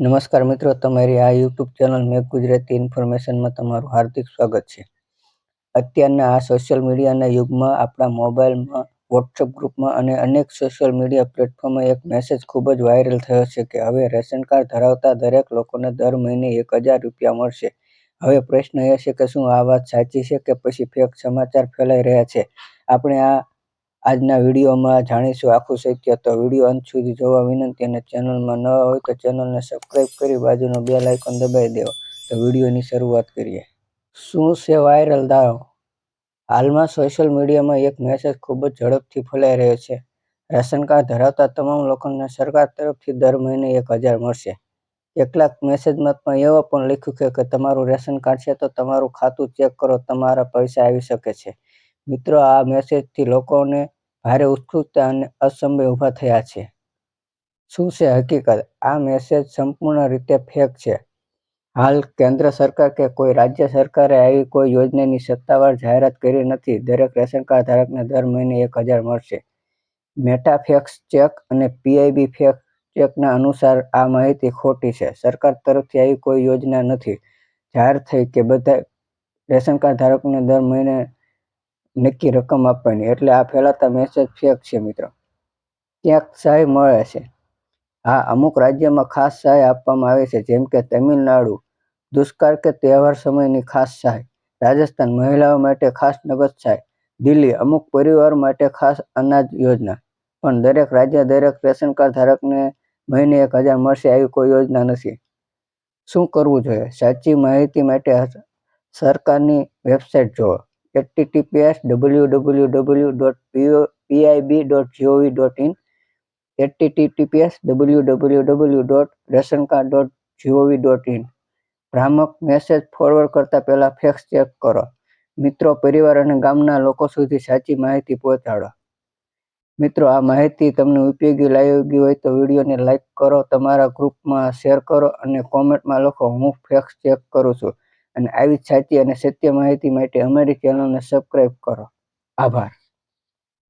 નમસ્કાર મિત્રો, તમારી આ યુટ્યુબ ચેનલ મેક ગુજરાતી ઇન્ફોર્મેશનમાં તમારું હાર્દિક સ્વાગત છે. અત્યારના આ સોશિયલ મીડિયાના યુગમાં આપણા મોબાઈલમાં વોટ્સઅપ ગ્રુપમાં અને અનેક સોશિયલ મીડિયા પ્લેટફોર્મમાં એક મેસેજ ખૂબ જ વાયરલ થયો છે કે હવે રેશન કાર્ડ ધરાવતા દરેક લોકોને દર મહિને એક હજાર રૂપિયા મળશે. હવે પ્રશ્ન એ છે કે શું આ વાત સાચી છે કે પછી ફેક સમાચાર ફેલાઈ રહ્યા છે? આપણે આ આજના વિડીયોમાં જાણીશું આખું સત્ય. તો વીડિયો અંત સુધી જોવા વિનંતી અને ચેનલમાં ન હોય તો ચેનલને સબસ્ક્રાઈબ કરી બાજુનો બેલ આઇકોન દબાવી દેવો. તો વિડીયોની શરૂઆત કરીએ. શું છે વાયરલ દાવો? હાલમાં સોશિયલ મીડિયામાં એક મેસેજ ખૂબ જ ઝડપથી ફેલાઈ રહ્યો છે. રેશન કાર્ડ ધરાવતા તમામ લોકોને સરકાર તરફથી દર મહિને એક હજાર મળશે. કેટલાક મેસેજમાં પણ એવો પણ લખ્યું છે કે તમારું રેશન કાર્ડ છે તો તમારું ખાતું ચેક કરો, તમારા પૈસા આવી શકે છે. મિત્રો, આ મેસેજથી લોકોને ભારે ઉત્સુકતા અને અસમય ઊભા થયા છે. શું છે હકીકત? આ મેસેજ સંપૂર્ણ રીતે ફેક છે. હાલ કેન્દ્ર સરકાર કે કોઈ રાજ્ય સરકારે આવી કોઈ યોજનાની સત્તાવાર જાહેરાત કરી નથી. દરેક રેશન કાર્ડ ધારકને દર મહિને એક હજાર મળશે. મેટાફેક્સ ચેક અને પીઆઈબી ફેક્સ ચેકના અનુસાર આ માહિતી ખોટી છે. સરકાર તરફથી આવી કોઈ યોજના નથી. જાહેર થઈ કે બધા રેશન કાર્ડ ધારકને દર મહિને નક્કી રકમ આપવાની. એટલે આ ફેલાતા મેસેજ ફેક છે મિત્રો. ક્યાંક સહાય મળે છે. હા, અમુક રાજ્યમાં ખાસ સહાય આપવામાં આવે છે. જેમ કે તમિલનાડુ, દુષ્કાળ કે તહેવાર સમયની ખાસ સહાય. રાજસ્થાન, મહિલાઓ માટે ખાસ નગદ સહાય. દિલ્હી, અમુક પરિવાર માટે ખાસ અનાજ યોજના. પણ દરેક રાજ્ય, દરેક રેશન કાર્ડ ધારકને મહિને એક હજાર મળશે આવી કોઈ યોજના નથી. શું કરવું જોઈએ? સાચી માહિતી માટે સરકારની વેબસાઇટ જુઓ ડોટ જીઓવી ડોટ ઇન ભ્રામક મેસેજ ફોરવર્ડ કરતા પહેલા ફેક્સ ચેક કરો. મિત્રો, પરિવાર અને ગામના લોકો સુધી સાચી માહિતી પહોંચાડો. મિત્રો, આ માહિતી તમને ઉપયોગી લાગી હોય તો વિડીયોને લાઇક કરો, તમારા ગ્રુપમાં શેર કરો અને કોમેન્ટમાં લખો, હું ફેક્સ ચેક કરું છું. અને આવી જ સાચી અને સત્ય માહિતી માટે અમારી ચેનલને સબસ્ક્રાઈબ કરો. આભાર.